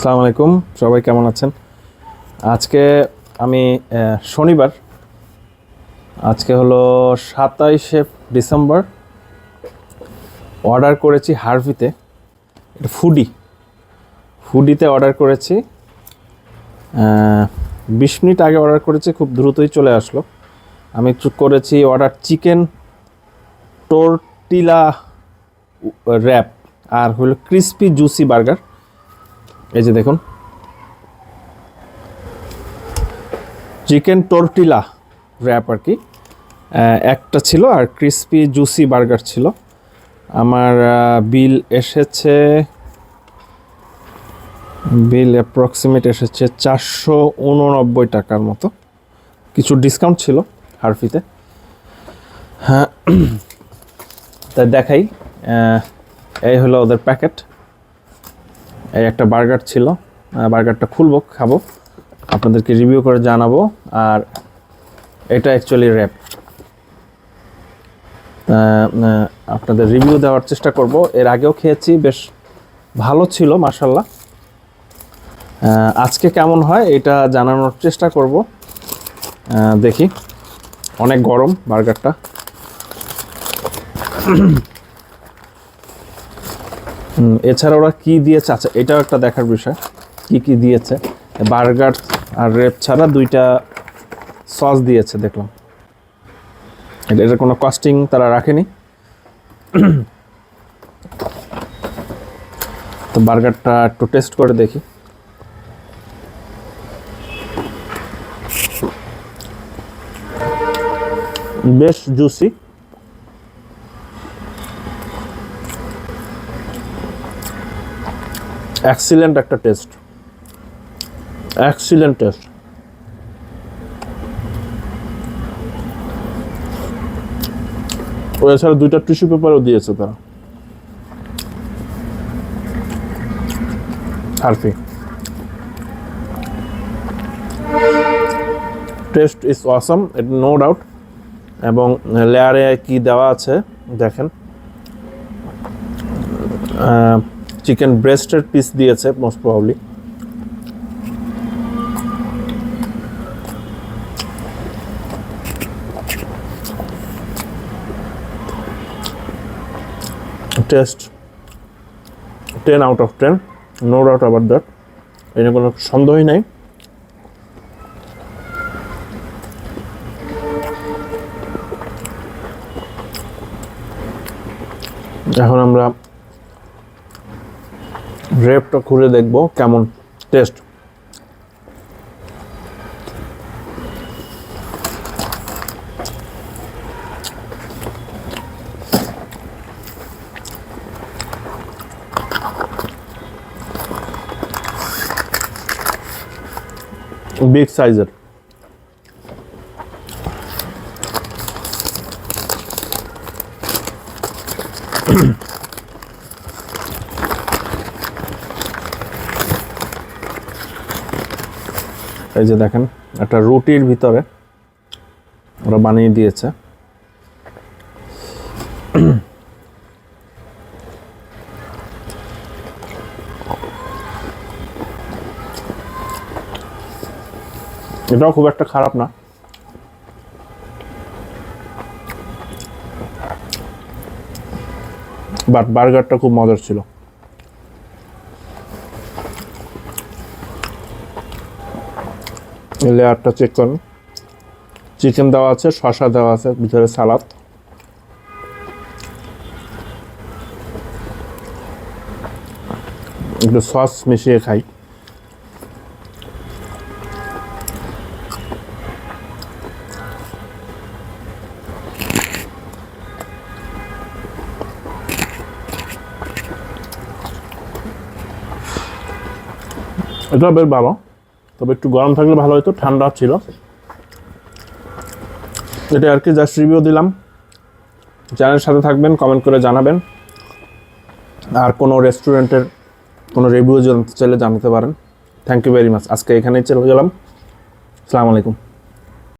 আসসালামু আলাইকুম, সবাই কেমন আছেন? আজকে আমি শনিবার, আজকে হলো সাতাইশে ডিসেম্বর, অর্ডার করেছি হারভিতে, এটা ফুডি, ফুডিতে অর্ডার করেছি বিশ মিনিট আগে অর্ডার করেছি, খুব দ্রুতই চলে আসলো। আমি একটু করেছি অর্ডার চিকেন টোরটিলা র্যাপ, আর হলো ক্রিস্পি জুসি বার্গার। এই যে দেখুন। চিকেন টোরটিলা র্যাপ আর কি। একটা ছিল আর ক্রিস্পি জুসি বার্গার ছিল। আমার বিল এসেছে বিল অ্যাপ্রক্সিমেট এসেছে চারশো উননব্বই টাকার মতো। কিছু ডিসকাউন্ট ছিল হারফিতে। হ্যাঁ তাই দেখাই। এই হলো ওদের প্যাকেট এই একটা বার্গার ছিল। বার্গারটা খুলবো, খাব। আপনাদেরকে রিভিউ করে জানাব। আর এটা অ্যাকচুয়ালি র্যাপ আপনাদের রিভিউ দেওয়ার চেষ্টা করব। এর আগেও খেয়েছি, বেশ ভালো ছিল মাসাল্লাহ আজকে কেমন হয় এটা জানানোর চেষ্টা করব। দেখি। অনেক গরম বার্গারটা। এছাড়া ওরা কি দিয়েছে? আচ্ছা এটাও একটা দেখার বিষয়। কি কি দিয়েছে? বার্গার আর রেপ ছাড়া দুইটা সস দিয়েছে, দেখলাম। এটা কোনো কস্টিং তারা রাখেনি। তো বার্গারটা একটু টেস্ট করে দেখি। বেশ জুসি এক্সিলেন্ট একটা টেস্ট এক্সিলেন্ট টেস্ট এছাড়া দুইটা টিস্যু পেপারও দিয়েছে তারা। Herfy taste is awesome it no doubt এবং লেয়ারে কি দেওয়া আছে, দেখেন। চিকেন ব্রেস্টের পিস দিয়েছে most probably taste ten out of ten no doubt আবার দ্যাট এটা কোনো সন্দেহই নাই। এখন আমরা রেপটা খুলে দেখব কেমন টেস্ট। বিগ সাইজের। এই যে দেখেন, একটা রুটির ভিতরে ওরা বানিয়ে দিয়েছে। এটাও খুব একটা খারাপ না। বাট বার্গারটা খুব মজার ছিল। লেয়ারটা চেক করুন। চিকেন দেওয়া আছে, শসা দেওয়া আছে, ভিতরে সালাদ একটু সস মিশিয়ে খাই। এটা বেশ ভালো। তবে একটু গরম থাকলে ভালো হতো, ঠান্ডা ছিল। এটা আর কি জাস্ট রিভিউ দিলাম। চ্যানেলের সাথে থাকবেন কমেন্ট করে জানাবেন। আর কোনো রেস্টুরেন্টের কোনো রিভিউ জানতে চাইলে জানাতে পারেন। থ্যাংক ইউ ভেরি মাচ আজকে এখানেই চলে গেলাম। আসসালামু আলাইকুম।